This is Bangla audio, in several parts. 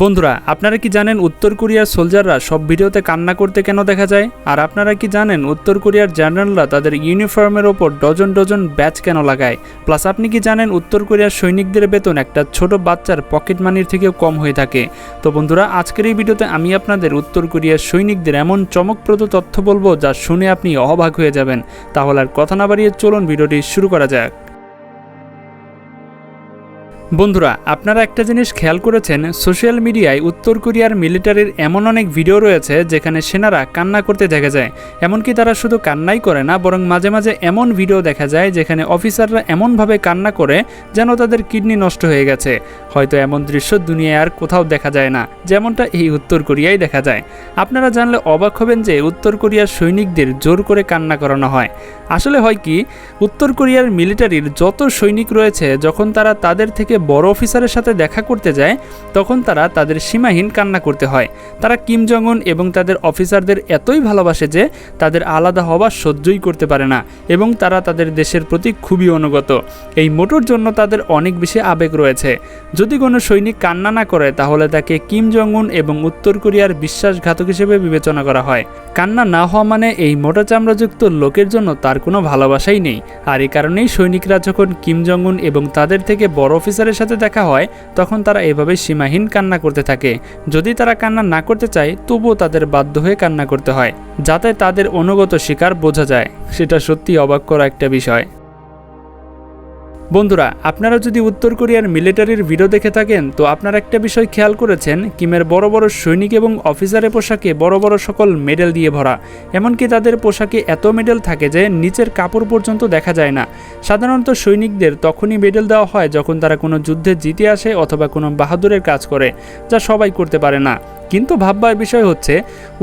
বন্ধুরা, আপনারা কি জানেন উত্তর কোরিয়ার সোলজাররা সব ভিডিওতে কান্না করতে কেন দেখা যায়? আর আপনারা কি জানেন উত্তর কোরিয়ার জেনারেলরা তাদের ইউনিফর্মের ওপর ডজন ডজন ব্যাচ কেন লাগায়? প্লাস আপনি কি জানেন উত্তর কোরিয়ার সৈনিকদের বেতন একটা ছোট বাচ্চার পকেট মানির থেকেও কম হয়ে থাকে? তো বন্ধুরা, আজকের এই ভিডিওতে আমি আপনাদের উত্তর কোরিয়ার সৈনিকদের এমন চমকপ্রদ তথ্য বলব যা শুনে আপনি অবাক হয়ে যাবেন। তাহলে আর কথা না বাড়িয়ে চলুন ভিডিওটি শুরু করা যাক। বন্ধুরা, আপনারা একটা জিনিস খেয়াল করেছেন? সোশ্যাল মিডিয়ায় উত্তর কোরিয়ার মিলিটারির এমন অনেক ভিডিও রয়েছে যেখানে সেনারা কান্না করতে দেখা যায়। এমনকি তারা শুধু কান্নাই করে না, বরং মাঝে মাঝে এমন ভিডিও দেখা যায় যেখানে অফিসাররা এমনভাবে কান্না করে যেন তাদের কিডনি নষ্ট হয়ে গেছে। হয়তো এমন দৃশ্য দুনিয়ায় আর কোথাও দেখা যায় না, যেমনটা এই উত্তর কোরিয়ায় দেখা যায়। আপনারা জানলে অবাক হবেন যে উত্তর কোরিয়ার সৈনিকদের জোর করে কান্না করানো হয়। আসলে হয় কি, উত্তর কোরিয়ার মিলিটারির যত সৈনিক রয়েছে, যখন তারা তাদের থেকে বড় অফিসারের সাথে দেখা করতে যায়, তখন তারা তাদের সীমাহীন কান্না করতে হয়। তারা কিম জঙ্গন এবং তাদের অফিসারদের এতই ভালোবাসে যে তাদের আলাদা হওয়া সহ্যই করতে পারে না এবং তারা তাদের দেশের প্রতি খুবই অনুগত। এই মোটর জন্য তাদের অনেক বেশি আবেগ রয়েছে। যদি কোনো সৈনিক কান্না না করে, তাহলে তাকে কিম জং এবং উত্তর কোরিয়ার বিশ্বাসঘাতক হিসেবে বিবেচনা করা হয়। কান্না না হওয়া মানে এই মোটা চামড়াযুক্ত লোকের জন্য তার কোনো ভালোবাসাই নেই। আর এই কারণেই সৈনিকরা যখন কিম জং এবং তাদের থেকে বড় অফিসারের সাথে দেখা হয়, তখন তারা এভাবে সীমাহীন কান্না করতে থাকে। যদি তারা কান্না না করতে চায়, তবুও তাদের বাধ্য হয়ে কান্না করতে হয়, যাতে তাদের অনুগত শিকার বোঝা যায়। সেটা সত্যি অবাক করা একটা বিষয়। বন্ধুরা, আপনারা যদি উত্তর কোরিয়ার মিলিটারির ভিডিও দেখে থাকেন, তো আপনারা একটা বিষয় খেয়াল করেছেন, কিমের বড় বড় সৈনিক এবং অফিসারের পোশাকে বড় বড় সকল মেডেল দিয়ে ভরা। এমনকি তাদের পোশাকে এত মেডেল থাকে যে নিচের কাপড় পর্যন্ত দেখা যায় না। সাধারণত সৈনিকদের তখনই মেডেল দেওয়া হয় যখন তারা কোনো যুদ্ধে জিতে আসে অথবা কোনো বাহাদুরের কাজ করে, যা সবাই করতে পারে না। কিন্তু ভাববার বিষয় হচ্ছে,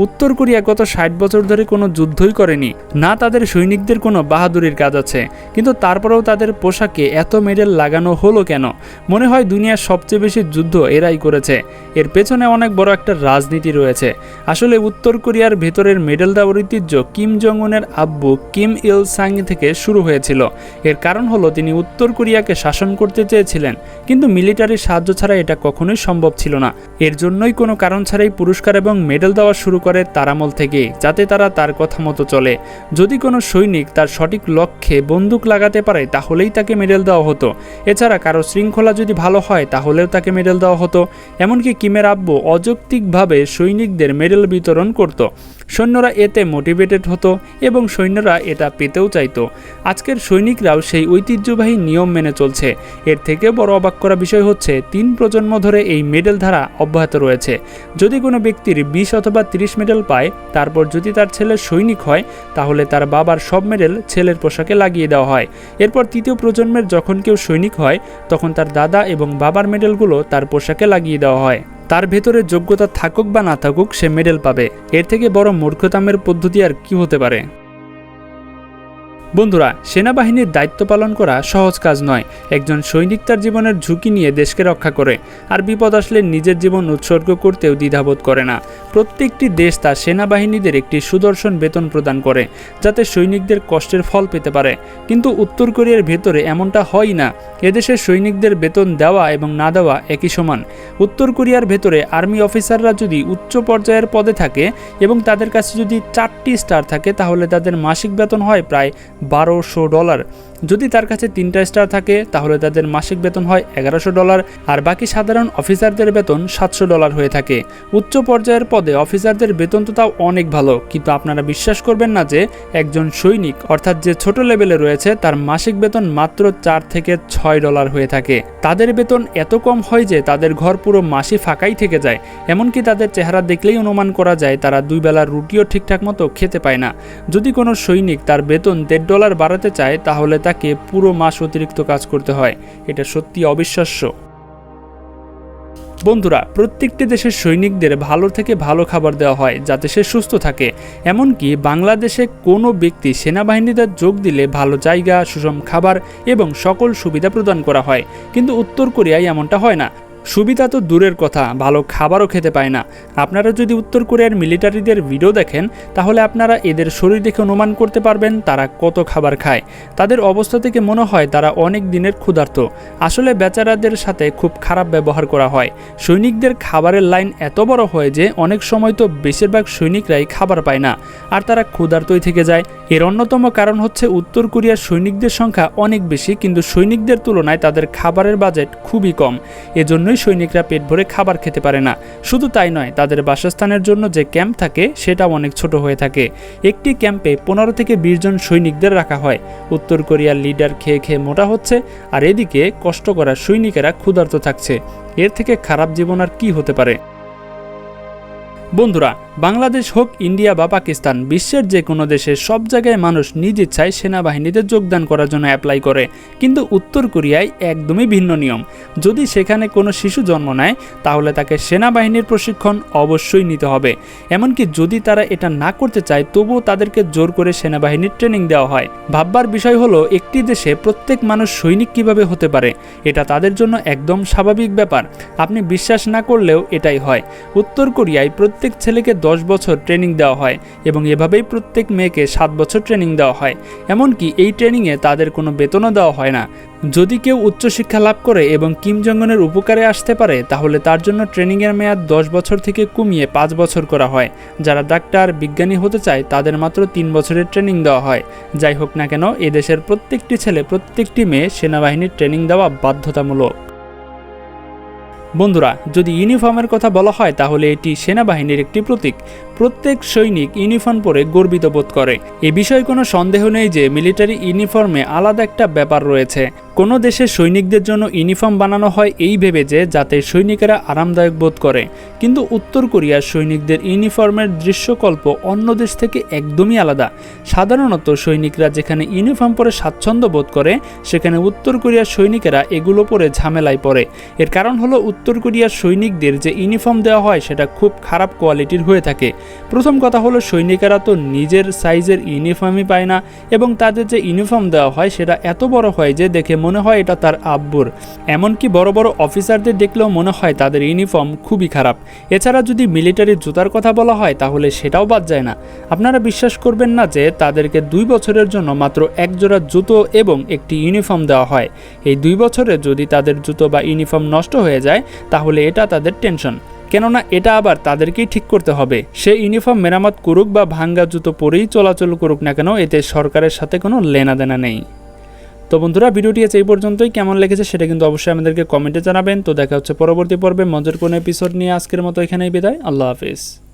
উত্তর কোরিয়া গত ষাট বছর ধরে কোনো যুদ্ধই করেনি। না তাদের সৈনিকদের কোনো বাহাদুরির কাজ আছে, কিন্তু তারপরেও তাদের পোশাকে এত মেডেল লাগানো হলো কেন? মনে হয় দুনিয়ার সবচেয়ে বেশি যুদ্ধ এরাই করেছে। এর পেছনে অনেক বড় একটা রাজনীতি রয়েছে। আসলে উত্তর কোরিয়ার ভেতরের মেডেল দেওয়ার ঐতিহ্য কিম জং উনের আব্বু কিম ইল সাং থেকে শুরু হয়েছিল। এর কারণ হলো তিনি উত্তর কোরিয়াকে শাসন করতে চেয়েছিলেন, কিন্তু মিলিটারির সাহায্য ছাড়া এটা কখনোই সম্ভব ছিল না। এর জন্যই কোনো কারণ ছাড়াই পুরস্কার এবং মেডেল দেওয়া শুরু করে তার আমল থেকে, যাতে তারা তার কথা মতো চলে। যদি কোনো সৈনিক তার সঠিক লক্ষ্যে বন্দুক লাগাতে পারে, তাহলেই তাকে মেডেল দেওয়া হতো। এছাড়া কারও শৃঙ্খলা যদি ভালো হয়, তাহলেও তাকে মেডেল দেওয়া হতো। এমনকি কিমের আব্বু অযৌক্তিকভাবে সৈনিকদের মেডেল বিতরণ করত। সৈন্যরা এতে মোটিভেটেড হতো এবং সৈন্যরা এটা পেতেও চাইতো। আজকের সৈনিকরাও সেই ঐতিহ্যবাহী নিয়ম মেনে চলছে। এর থেকে বড় অবাক করা বিষয় হচ্ছে, তিন প্রজন্ম ধরে এই মেডেল ধারা অব্যাহত রয়েছে। যদি কোনো ব্যক্তির বিশ অথবা তিরিশ মেডেল পায়, তারপর যদি তার ছেলে সৈনিক হয়, তাহলে তার বাবার সব মেডেল ছেলের পোশাকে লাগিয়ে দেওয়া হয়। এরপর তৃতীয় প্রজন্মের যখন কেউ সৈনিক হয়, তখন তার দাদা এবং বাবার মেডেলগুলো তার পোশাকে লাগিয়ে দেওয়া হয়। তার ভেতরে যোগ্যতা থাকুক বা না থাকুক, সে মেডেল পাবে। এর থেকে বড় মূর্খতামের পদ্ধতি আর কি হতে পারে? বন্ধুরা, সেনাবাহিনীর দায়িত্ব পালন করা সহজ কাজ নয়। একজন সৈনিক তার জীবনের ঝুঁকি নিয়ে দেশকে রক্ষা করে, আর বিপদ আসলে নিজের জীবন উৎসর্গ করতেও দ্বিধাবোধ করে না। প্রত্যেকটি দেশ তার সেনাবাহিনীদের একটি সুদর্শন বেতন প্রদান করে, যাতে সৈনিকদের কষ্টের ফল পেতে পারে। কিন্তু উত্তর কোরিয়ার ভেতরে এমনটা হয় না। এদেশের সৈনিকদের বেতন দেওয়া এবং না দেওয়া একই সমান। উত্তর কোরিয়ার ভেতরে আর্মি অফিসাররা যদি উচ্চ পর্যায়ের পদে থাকে এবং তাদের কাছে যদি চারটি স্টার থাকে, তাহলে তাদের মাসিক বেতন হয় প্রায় বারোশো ডলার। যদি তার কাছে তিনটা স্টার থাকে, তাহলে তাদের মাসিক বেতন হয় এগারোশো ডলার আর বাকি সাধারণ অফিসারদের বেতন সাতশো ডলার হয়ে থাকে। উচ্চ পর্যায়ের পদে অফিসারদের বেতন তো তাও অনেক ভালো, কিন্তু আপনারা বিশ্বাস করবেন না যে একজন সৈনিক, অর্থাৎ যে ছোট লেভেলে রয়েছে, তার মাসিক বেতন মাত্র চার থেকে ছয় ডলার হয়ে থাকে। তাদের বেতন এত কম হয় যে তাদের ঘর পুরো মাসি ফাঁকাই থেকে যায়, এমনকি তাদের চেহারা দেখলেই অনুমান করা যায় তারা দুই বেলার রুটিও ঠিকঠাক মতো খেতে পায় না। যদি কোনো সৈনিক তার বেতন দেড় ডলার বাড়াতে চায়, তাহলে তাকে পুরো মাস অতিরিক্ত কাজ করতে হয়। এটা সত্যি অবিশ্বাস্য। বন্ধুরা, প্রত্যেকটি দেশের সৈনিকদের ভালো থেকে ভালো খাবার দেওয়া হয় যাতে সে সুস্থ থাকে। এমনকি বাংলাদেশে কোনো ব্যক্তি সেনাবাহিনীতে যোগ দিলে ভালো জায়গা, সুষম খাবার এবং সকল সুবিধা প্রদান করা হয়। কিন্তু উত্তর কোরিয়ায় এমনটা হয় না। সুবিধা তো দূরের কথা, ভালো খাবারও খেতে পায় না। আপনারা যদি উত্তর কোরিয়ার মিলিটারিদের ভিডিও দেখেন, তাহলে আপনারা এদের শরীর দেখে অনুমান করতে পারবেন তারা কত খাবার খায়। তাদের অবস্থা থেকে মনে হয় তারা অনেক দিনের ক্ষুধার্ত। আসলে বেচারাদের সাথে খুব খারাপ ব্যবহার করা হয়। সৈনিকদের খাবারের লাইন এত বড় হয় যে, অনেক সময় তো বেশিরভাগ সৈনিকরাই খাবার পায় না। আর তারা ক্ষুধার্তই থেকে যায়। এর অন্যতম কারণ হচ্ছে উত্তর কোরিয়ার সৈনিকদের সংখ্যা অনেক বেশি, কিন্তু সৈনিকদের তুলনায় তাদের খাবারের বাজেট খুবই কম। এজন্যই সৈনিকরা পেট ভরে খাবার খেতে পারে না। শুধু তাই নয়, তাদের বাসস্থানের জন্য যে ক্যাম্প থাকে, সেটাও অনেক ছোট হয়ে থাকে। একটি ক্যাম্পে পনেরো থেকে বিশ জন সৈনিকদের রাখা হয়। উত্তর কোরিয়ার লিডার খেয়ে খেয়ে মোটা হচ্ছে, আর এদিকে কষ্ট করা সৈনিকেরা ক্ষুধার্ত থাকছে। এর থেকে খারাপ জীবন আর কি হতে পারে? বন্ধুরা বাংলাদেশ হোক, ইন্ডিয়া বা পাকিস্তান, বিশ্বের যে কোনো দেশে সব জায়গায় মানুষ নিজ ইচ্ছায় সেনাবাহিনীতে যোগদান করার জন্য অ্যাপ্লাই করে। কিন্তু উত্তর কোরিয়ায় একদমই ভিন্ন নিয়ম। যদি সেখানে কোনো শিশু জন্ম নেয়, তাহলে তাকে সেনাবাহিনীর প্রশিক্ষণ অবশ্যই নিতে হবে। এমনকি যদি তারা এটা না করতে চায়, তবুও তাদেরকে জোর করে সেনাবাহিনীর ট্রেনিং দেওয়া হয়। ভাববার বিষয় হলো, একটি দেশে প্রত্যেক মানুষ সৈনিক কীভাবে হতে পারে, এটা তাদের জন্য একদম স্বাভাবিক ব্যাপার। আপনি বিশ্বাস না করলেও এটাই হয়। উত্তর কোরিয়ায় প্রত্যেক ছেলেকে দশ বছর ট্রেনিং দেওয়া হয় এবং এভাবেই প্রত্যেক মেয়েকে সাত বছর ট্রেনিং দেওয়া হয়। এমনকি এই ট্রেনিংয়ে তাদের কোনো বেতনও দেওয়া হয় না। যদি কেউ উচ্চশিক্ষা লাভ করে এবং কিম জঙ্গনের উপকারে আসতে পারে, তাহলে তার জন্য ট্রেনিংয়ের মেয়াদ দশ বছর থেকে কমিয়ে পাঁচ বছর করা হয়। যারা ডাক্তার, বিজ্ঞানী হতে চায়, তাদের মাত্র তিন বছরের ট্রেনিং দেওয়া হয়। যাই হোক না কেন, এদেশের প্রত্যেকটি ছেলে, প্রত্যেকটি মেয়ে সেনাবাহিনীর ট্রেনিং দেওয়া বাধ্যতামূলক। বন্ধুরা যদি ইউনিফর্মের কথা বলা হয় তাহলে এটি সেনাবাহিনীর একটি প্রতীক। প্রত্যেক সৈনিক ইউনিফর্ম পরে গর্বিত বোধ করে। এ বিষয়ে কোনো সন্দেহ নেই যে মিলিটারি ইউনিফর্মে আলাদা একটা ব্যাপার রয়েছে। কোনো দেশে সৈনিকদের জন্য ইউনিফর্ম বানানো হয় এই ভেবে যে, যাতে সৈনিকেরা আরামদায়ক বোধ করে। কিন্তু উত্তর কোরিয়ার সৈনিকদের ইউনিফর্মের দৃশ্যকল্প অন্য দেশ থেকে একদমই আলাদা। সাধারণত সৈনিকরা যেখানে ইউনিফর্ম পরে স্বাচ্ছন্দ্য বোধ করে, সেখানে উত্তর কোরিয়ার সৈনিকেরা এগুলো পরে ঝামেলায় পড়ে। এর কারণ হলো, উত্তর কোরিয়ার সৈনিকদের যে ইউনিফর্ম দেওয়া হয়, সেটা খুব খারাপ কোয়ালিটির হয়ে থাকে। প্রথম কথা হলো সৈনিকেরা তো নিজের সাইজের ইউনিফর্মই পায় না এবং তাদের যে ইউনিফর্ম দেওয়া হয় সেটা এত বড় হয় যে দেখে মনে হয় এটা তার আব্বুর। এমনকি বড় বড় অফিসারদের দেখলেও মনে হয় তাদের ইউনিফর্ম খুবই খারাপ। এছাড়া যদি মিলিটারি জুতার কথা বলা হয় তাহলে সেটাও বাদ যায় না। আপনারা বিশ্বাস করবেন না যে তাদেরকে দুই বছরের জন্য মাত্র এক জোড়া জুতো এবং একটি ইউনিফর্ম দেওয়া হয়। এই দুই বছরে যদি তাদের জুতো বা ইউনিফর্ম নষ্ট হয়ে যায় তাহলে এটা তাদের টেনশন। কেননা এটা আবার তাদেরকেই ঠিক করতে হবে। সে ইউনিফর্ম মেরামত করুক বা ভাঙ্গা জুতো পরেই চলাচল করুক না কেন, এতে সরকারের সাথে কোনো লেনাদেনা নেই। তো বন্ধুরা, ভিডিওটি আছে এই পর্যন্তই। কেমন লেগেছে সেটা কিন্তু অবশ্যই আমাদেরকে কমেন্টে জানাবেন। তো দেখা হচ্ছে পরবর্তী পর্বে মজার কোনো এপিসোড নিয়ে। আজকের মতো এখানেই বিদায়। আল্লাহ হাফিজ।